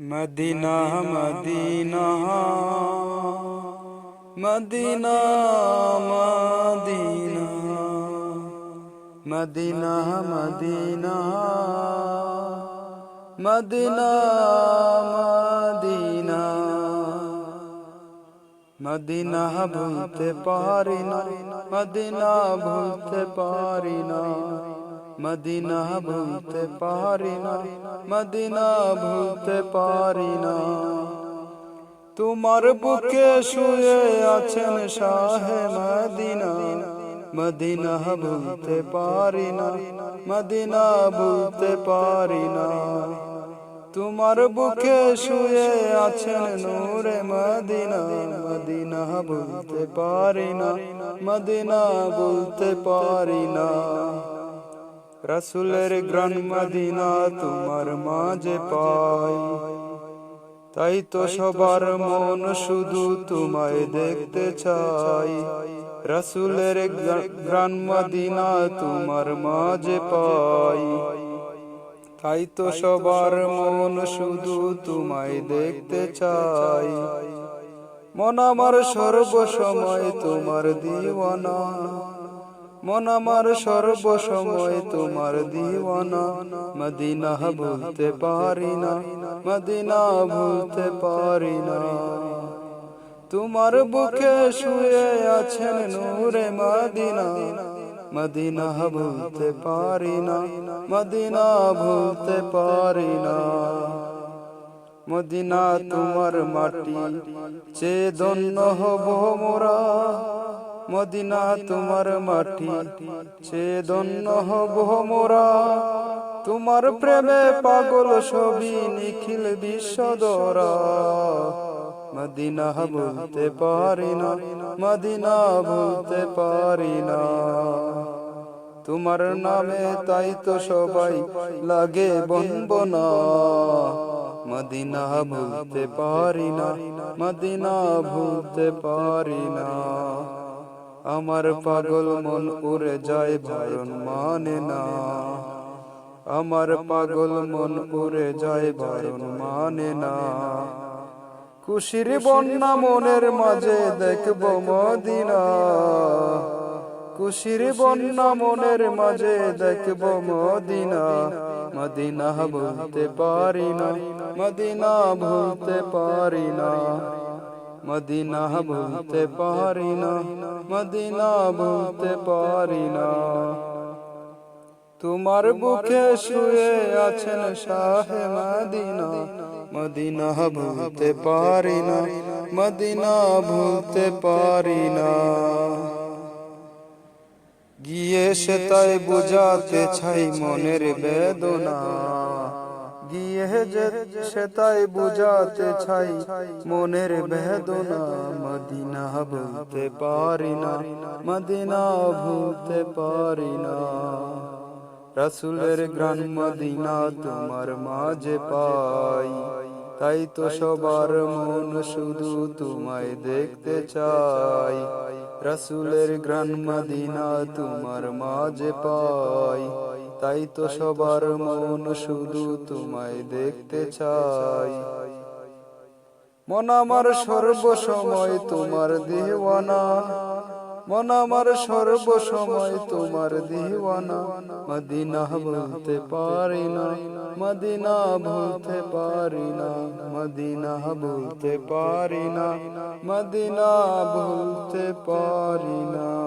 Medina Medina. Medina Medina. Medina Medina. Medina Medina. Medina ভুলতে পারি না। মদিনা ভুলতে পারি না। মদিনা ভুলতে পারি না মদিনা ভুলতে পারি না তোমার বুকে শুয়ে আছেন শাহে মদিনা মদিনা ভুলতে পারি না মদিনা ভুলতে পারি না তোমার বুকে শুয়ে আছেন নূরে মদিনা মদিনা বলতে পারি না মদিনা বলতে পারি না রসুলের গ্রান মদিনা তোমার মাঝে পাই। তাই তো সবার মন শুধু তোমায় দেখতে চাই। রসুলের গ্রান মদিনা তোমার মাঝে পাই। তাই তো সবার মন শুধু তোমায় দেখতে চাই। মন আমার সর্বসময় তোমার দিওয়ানা। মন আমার সর্বসময় তোমার দিওয়ানা। মদিনা ভুলতে পারি না, মদিনা ভুলতে পারি না। তোমার বুকে শুয়ে আছেন নূরে মদিনা। মদিনা ভুলতে পারি না, মদিনা ভুলতে পারি না। মদিনা তোমার মাটি চে দন্য হব মোরা। মদিনা তোমার মাটি চে দন্য হব মোরা। তোমার প্রেমে পাগল ছবি নিখিল বিশ্বদরা মদিনা বলতে পারি না, মদিনা বলতে পারি না। তোমার নামে তাই তো সবাই লাগে বনবনা মদিনা ভুলতে পারি না, মদিনা ভুলতে পারি না। আমার পাগল মন উড়ে যায় ভারণ মানে না। আমার পাগল মন উড়ে যায় ভারণ মানে না। খুশির বন্যা মনের মাঝে দেখব মদিনা। খুশির বন্যা মনের মাঝে দেখব মদিনা। মদিনা বলতে পারি না, মদিনা ভুলতে পারি না। মদিনা ভুলতে পারি না মদিনা ভুলতে পারি না তোমার বুকে শুয়ে আছেন শাহে মদিনা মদিনা ভুলতে পারি না মদিনা ভুলতে পারি না গিয়ে সে তাই বুঝাতে ছাই মনের বেদনা। গিয়ে সে তাই বুঝাতে ছাই মনের বেদনা মদিনা ভুলতে পারি না। মদিনা ভুলতে পারি না। মদিনা তোমার মাঝে পাই। তাই তো সবার মন শুধু তোমায় দেখতে চাই। রসুলের গ্রান মদিনা তোমার মাঝে পাই। তাই তো সবার মন শুধু তোমায় দেখতে চাই। মন আমার সর্বসময় তোমার দেওয়ানা। মন আমার সর্বসময় তোমার দিওয়ানা। মদিনা বলতে পারি না। মদিনা ভুলতে পারি না। মদিনা বলতে পারি না। মদিনা ভুলতে পারি না।